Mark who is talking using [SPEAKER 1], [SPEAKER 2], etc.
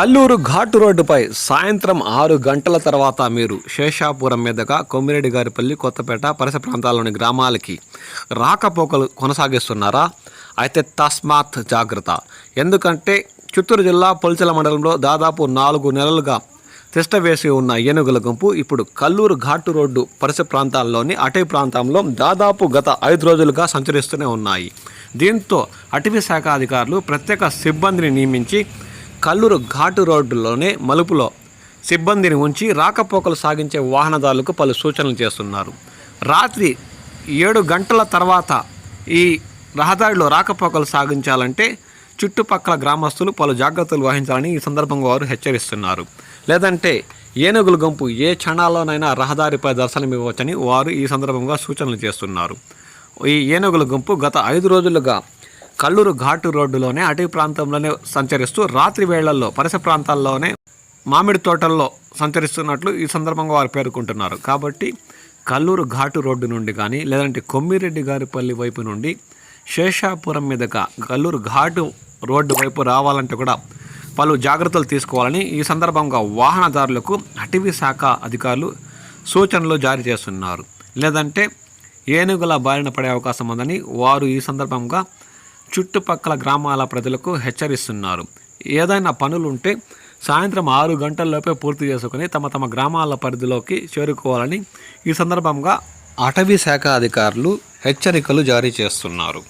[SPEAKER 1] కల్లూరు ఘాటు రోడ్డుపై సాయంత్రం ఆరు గంటల తర్వాత మీరు శేషాపురం మీదుగా కొమ్మిరెడ్డి గారిపల్లి కొత్తపేట పరిసర ప్రాంతాల్లోని గ్రామాలకి రాకపోకలు కొనసాగిస్తున్నారా? అయితే తస్మాత్ జాగ్రత్త. ఎందుకంటే చిత్తూరు జిల్లా పొలిచల మండలంలో దాదాపు నాలుగు నెలలుగా తిష్ట వేసి ఉన్న ఏనుగుల గుంపు ఇప్పుడు కల్లూరు ఘాటు రోడ్డు పరిసర ప్రాంతాల్లోని అటవీ ప్రాంతంలో దాదాపు గత ఐదు రోజులుగా సంచరిస్తూనే ఉన్నాయి. దీంతో అటవీ శాఖ అధికారులు ప్రత్యేక సిబ్బందిని నియమించి కల్లూరు ఘాటు రోడ్డులోనే మలుపులో సిబ్బందిని ఉంచి రాకపోకలు సాగించే వాహనదారులకు పలు సూచనలు చేస్తున్నారు. రాత్రి ఏడు గంటల తర్వాత ఈ రహదారిలో రాకపోకలు సాగించాలంటే చుట్టుపక్కల గ్రామస్తులు పలు జాగ్రత్తలు వహించాలని ఈ సందర్భంగా వారు హెచ్చరిస్తున్నారు. లేదంటే ఏనుగుల గుంపు ఏ క్షణాల్లోనైనా రహదారిపై దర్శనమివ్వచ్చని వారు ఈ సందర్భంగా సూచనలు చేస్తున్నారు. ఈ ఏనుగుల గుంపు గత ఐదు రోజులుగా కల్లూరు ఘాటు రోడ్డులోనే అటవీ ప్రాంతంలోనే సంచరిస్తూ రాత్రి వేళల్లో పరిసర ప్రాంతాల్లోనే మామిడి తోటల్లో సంచరిస్తున్నట్లు ఈ సందర్భంగా వారు పేర్కొంటున్నారు. కాబట్టి కల్లూరు ఘాటు రోడ్డు నుండి కానీ లేదంటే కొమ్మిరెడ్డి గారిపల్లి వైపు నుండి శేషాపురం మీదగా కల్లూరు ఘాటు రోడ్డు వైపు రావాలంటే కూడా పలు జాగ్రత్తలు తీసుకోవాలని ఈ సందర్భంగా వాహనదారులకు అటవీ శాఖ అధికారులు సూచనలు జారీ చేస్తున్నారు. లేదంటే ఏనుగుల బారిన పడే అవకాశం ఉందని వారు ఈ సందర్భంగా చుట్టుపక్కల గ్రామాల ప్రజలకు హెచ్చరిస్తున్నారు. ఏదైనా పనులుంటే సాయంత్రం ఆరు గంటల్లోపే పూర్తి చేసుకుని తమ తమ గ్రామాల పరిధిలోకి చేరుకోవాలని ఈ సందర్భంగా అటవీ శాఖ అధికారులు హెచ్చరికలు జారీ చేస్తున్నారు.